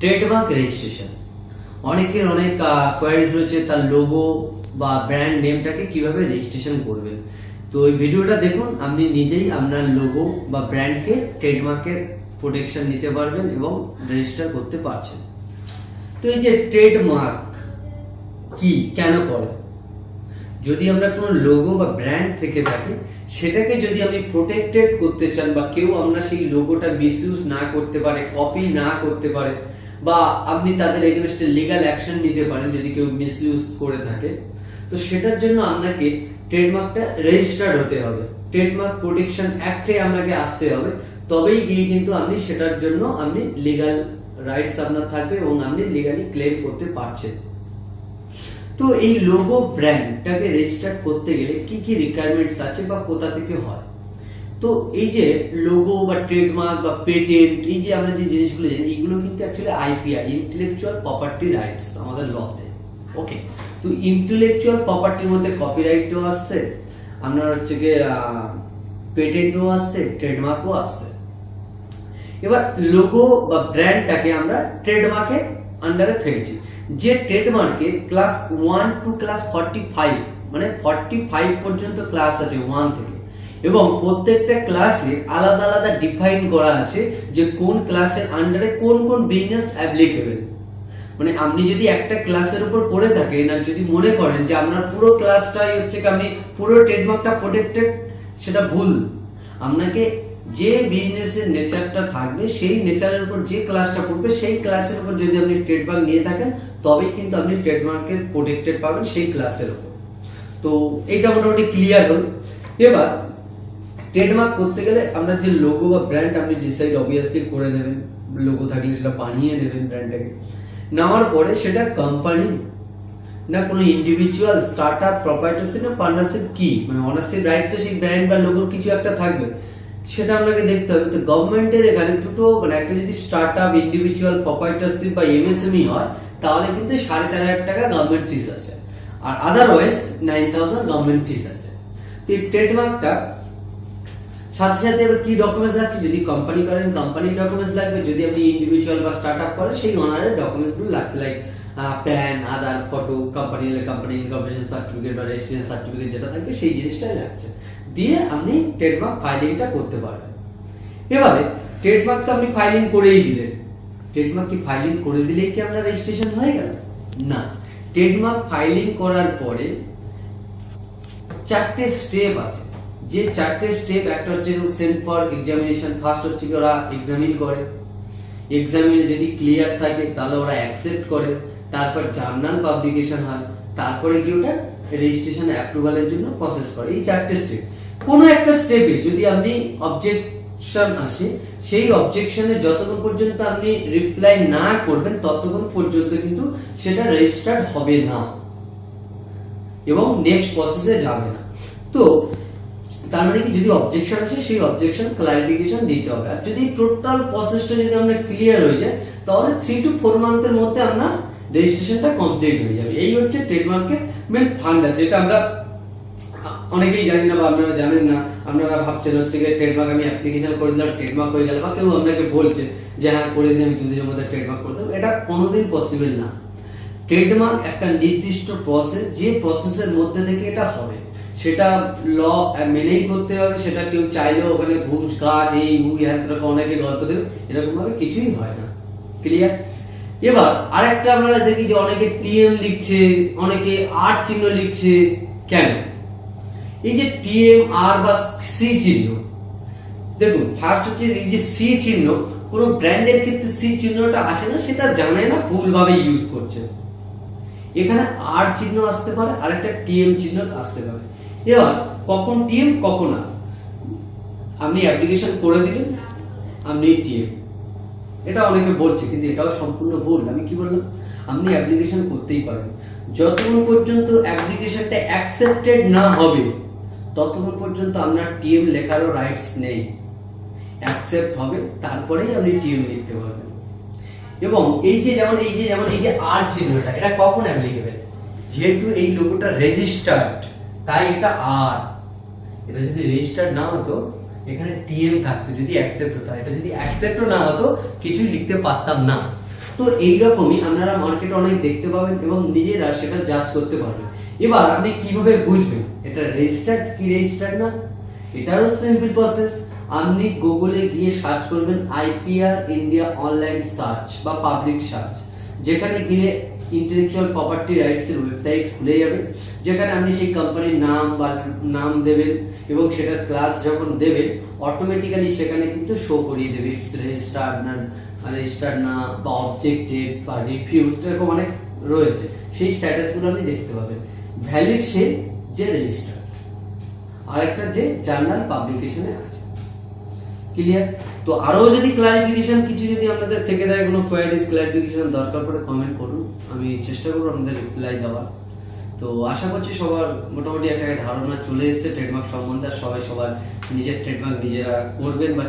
Trademark registration অনেকের অনেক queries রয়েছে তার লোগো বা ব্র্যান্ড নেমটাকে কীভাবে রেজিস্ট্রেশন করবেন তো এই ভিডিওটা দেখুন, আপনি নিজেই আপনার লোগো বা ব্র্যান্ডকে ট্রেডমার্কের প্রোটেকশন নিতে পারবেন এবং রেজিস্টার করতে পারছেন। তো এই যে ট্রেডমার্ক কি, কেন করে? যদি আমরা কোনো লোগো বা ব্র্যান্ড থেকে থাকে, সেটাকে যদি আপনি প্রোটেক্টেড করতে চান বা কেউ আমরা সেই লোগোটা মিসইউজ না করতে পারে কপি না করতে পারে বা আপনি তাদের এগেনস্টে লিগাল অ্যাকশন নিতে পারেন যদি কেউ মিসইউজ করে থাকে। তো সেটার জন্য আপনাকে ট্রেডমার্কটা রেজিস্টার্ড হতে হবে। ট্রেডমার্ক প্রোটেকশন অ্যাক্টে আপনাকে আসতে হবে। তবেই গিয়ে কিন্তু আপনি সেটার জন্য আপনি লিগাল রাইটস আপনার থাকবে এবং আপনি লিগালি ক্লেম করতে পারছেন। তো এই লোগো ব্র্যান্ডটাকে রেজিস্টার করতে গেলে কি কি রিকোয়ারমেন্টস আছে বা কোথা থেকে হয়? তো এই যে লোগো বা ট্রেডমার্ক বা পেটেন্ট এই যে আমরা যে জিনিসগুলো জানি, এগুলো কিন্তু actually IPR intellectual property rights আমাদের লতে ওকে তো ইন্টেলেকচুয়াল প্রপার্টির মধ্যে কপিরাইটও আসছে, আপনার হচ্ছে গিয়ে পেটেন্টও আসছে ট্রেডমার্কও আসছে। এবার লোগো বা ব্র্যান্ডটাকে আমরা ট্রেডমার্কের আন্ডারে ফেলছি। যে ট্রেডমার্কে class one two class forty five মানে ফর্টি ফাইভ পর্যন্ত ক্লাস আছে ওয়ান থেকে। এবং প্রত্যেকটা ক্লাসে আলাদা আলাদা ডিফাইন করা আছে যে কোন ক্লাসের আন্ডারে কোন কোন বিজনেস অ্যাপ্লিকেবল মানে আপনি যদি একটা ক্লাসের উপর পড়ে থাকেন আর যদি মনে করেন যে আপনার পুরো ক্লাসটাই হচ্ছে কি আপনি পুরো ট্রেডমার্কটা প্রোটেক্টেড সেটা ভুল। আপনাকে যে বিজনেসের নেচারটা থাকবে, সেই নেচারের উপর যে ক্লাসটা পড়বে, সেই ক্লাসের উপর যদি আপনি ট্রেডমার্ক নিয়ে থাকেন, তবেই কিন্তু আপনি ট্রেডমার্কের প্রোটেক্টেড পাবেন সেই ক্লাসের উপর। তো এটা মোটামুটি ক্লিয়ার হল। এবার ট্রেডমার্ক করতে গেলে আপনার যে লোগো বা ব্র্যান্ড আপনি ডিসাইড অবভিয়াসলি করে নেবেন লোগো থাকলে সেটা বানিয়ে নেবেন ব্র্যান্ডটাকে নেওয়ার পরে সেটা কোম্পানি না কোনো ইন্ডিভিজুয়াল স্টার্ট আপ প্রপার্টারশিপ না পার্টনারশিপ কি? মানে অনারশিপ রাইট তো সেই ব্র্যান্ড বা লোগোর কিছু একটা থাকবে। সেটা আপনাকে দেখতে হবে। তো গভর্নমেন্টের এখানে দুটো মানে একটা যদি স্টার্ট আপ ইন্ডিভিজুয়াল প্রপার্টারশিপ বা এমএসএমই হয়, তাহলে কিন্তু সাড়ে চার হাজার টাকা গভর্নমেন্ট ফিস আছে। আর otherwise nine thousand government fees আছে। তো এই ট্রেডমার্কটা সাথে সাথে এবার কি ডকুমেন্টস লাগছে? যদি কোম্পানি করেন কোম্পানির ডকুমেন্টস লাগবে। যদি আপনি ইন্ডিভিজুয়াল বা স্টার্ট আপ করেন, সেই অনারের ডকুমেন্টসগুলো লাগছে। Like PAN Aadhaar photo company company incorporation certificate বা রেজিস্ট্রেশন সার্টিফিকেট যেটা থাকবে, সেই জিনিসটাই লাগছে। দিয়ে আপনি ট্রেডমার্ক ফাইলিংটা করতে পারবেন। এবারে ট্রেডমার্ক তো আপনি ফাইলিং করেই দিলেন। ট্রেডমার্ক কি ফাইলিং করে দিলেই কি আপনার রেজিস্ট্রেশন হয়ে গেল? না। ট্রেডমার্ক ফাইলিং করার পরে চারটে স্টেপ আছে। যে চারটে স্টেপ একটা হচ্ছে সেন্ট ফর এক্সামিনেশন ফার্স্ট হচ্ছে কি ওরা এক্সামিন করে। এক্সামিনে যদি ক্লিয়ার থাকে, তাহলে ওরা অ্যাকসেপ্ট করে। তারপর জার্নাল পাবলিকেশন হয়। তারপরে কি ওটা রেজিস্ট্রেশন অ্যাপ্রুভালের জন্য প্রসেস করে। এই চারটে স্টেপ কোনো একটা স্টেপে যদি আপনি অবজেকশন আসে, সেই অবজেকশনে যতক্ষণ পর্যন্ত আপনি রিপ্লাই না করবেন, ততক্ষণ পর্যন্ত কিন্তু সেটা রেজিস্টার্ড হবে না। এবং নেক্সট প্রসেসে যাবে না। তো তার মানে কি, যদি অবজেকশন আছে সেই অবজেকশন ক্লারিফিকেশন দিতে হবে। আর যদি টোটাল প্রসেসটা যদি আমরা ক্লিয়ার হয়ে যায়, তাহলে থ্রি টু ফোর মান্থের মধ্যে আপনার রেজিস্ট্রেশনটা কমপ্লিট হয়ে যাবে। এই হচ্ছে ট্রেডমার্কের মেন ফান্ডার যেটা আমরা অনেকেই জানি না বা আপনারা জানেন না, আপনারা ভাবছেন হচ্ছে গিয়ে ট্রেডমার্ক আমি অ্যাপ্লিকেশন করে দিলাম ট্রেডমার্ক হয়ে গেল বা কেউ আপনাকে বলছে যে হ্যাঁ করে দিন, আমি দুদিনের মধ্যে ট্রেডমার্ক করে দেবো। এটা কোনোদিন পসিবল না। ট্রেডমার্ক একটা নির্দিষ্ট প্রসেস যে প্রসেসের মধ্যে থেকে এটা হবে। সেটা ল মেনেই করতে হবে, সেটা কেউ চাইলেও ওখানে ঘুষ গাছ এই মুই হ্যাঁ এরকম অনেকে গল্প দেবে, এরকমভাবে কিছুই হয় না। ক্লিয়ার এবার, আরেকটা আমরা দেখি যে অনেকে টিএম লিখছে, অনেকে আর চিহ্ন লিখছে, কেন? এই যে টিএম আর বা সি চিহ্ন, দেখুন ফার্স্ট হচ্ছে এই যে সি চিহ্ন, কোনো ব্র্যান্ডের ক্ষেত্রে সি চিহ্নটা আসে না, সেটা জানে না, ভুলভাবে ইউজ করছে। এখানে আর চিহ্ন আসতে পারে, আরেকটা টিএম চিহ্ন আসতে পারে। এবার, কখন টিএম কখন আর আপনি অ্যাপ্লিকেশন করে দিলেন, আপনি টিএম এটা অনেকে বলছে, কিন্তু এটাও সম্পূর্ণ ভুল। আমি কি বললাম? আপনি অ্যাপ্লিকেশন করতেই পারেন। যতক্ষণ পর্যন্ত অ্যাপ্লিকেশনটা অ্যাকসেপ্টেড না হবে, ততক্ষণ পর্যন্ত আপনার টিএম লেখারও রাইটস নেই। অ্যাকসেপ্ট হবে, তারপরেই আপনি টিএম লিখতে পারবেন। এবং এই যে যেমন, এই যে যেমন, এই যে আর চিহ্নটা, এটা কখন অ্যাপ্লিকেবল যেহেতু এই লোগোটা রেজিস্টার্ড তাই এটা আর এটা যদি রেজিস্টার্ড না হতো, এখানে টিএম থাকতো, যদি অ্যাকসেপ্ট হতো। এটা যদি অ্যাকসেপ্টও না হতো, কিছুই লিখতে পারতাম না। তো এইরকমই আপনারা মার্কেটে অনেক দেখতে পাবেন এবং নিজেরা সেটা জাজ করতে পারবেন। এবার আপনি কীভাবে বুঝবেন? এটা রেজিস্টার্ড কি রেজিস্টার্ড না? এটারও সিম্পল প্রসেস আপনি গুগলে গিয়ে সার্চ করবেন আইপিআর ইন্ডিয়া অনলাইন সার্চ বা পাবলিক সার্চ যেখানে গিয়ে ইন্টেলেকচুয়াল প্রপার্টি রাইটস এর ওয়েবসাইট খুলে যাবে, যেখানে আপনি সেই কোম্পানির নাম বা নাম দেবেন এবং সেটার ক্লাস যখন দেবেন অটোমেটিক্যালি সেখানে কিন্তু শো করিয়ে দেবে ইটস রেজিস্টার্ড না রেজিস্টার্ড না বা অবজেক্টেড বা রিফিউজ এরকম অনেক রয়েছে, সেই স্ট্যাটাসগুলো আপনি দেখতে পাবেন। ভ্যালিড সে যে রেজিস্টার্ড আরেকটা যে জার্নাল পাবলিকেশনে আছে। ক্লিয়ার তো আরও যদি ক্লারিফিকেশন কিছু যদি আপনাদের থেকে থাকে কোনো কোয়ারিজ ক্লারিফিকেশন দরকার পড়ে কমেন্ট করুন। আমি চেষ্টা করব আপনাদের রিপ্লাই দেওয়ার। তো আশা করছি সবার মোটামুটি একটা ধারণা চলে এসেছে ট্রেডমার্ক সম্বন্ধে, আর সবাই সবার নিজের ট্রেডমার্ক নিজেরা করবেন বা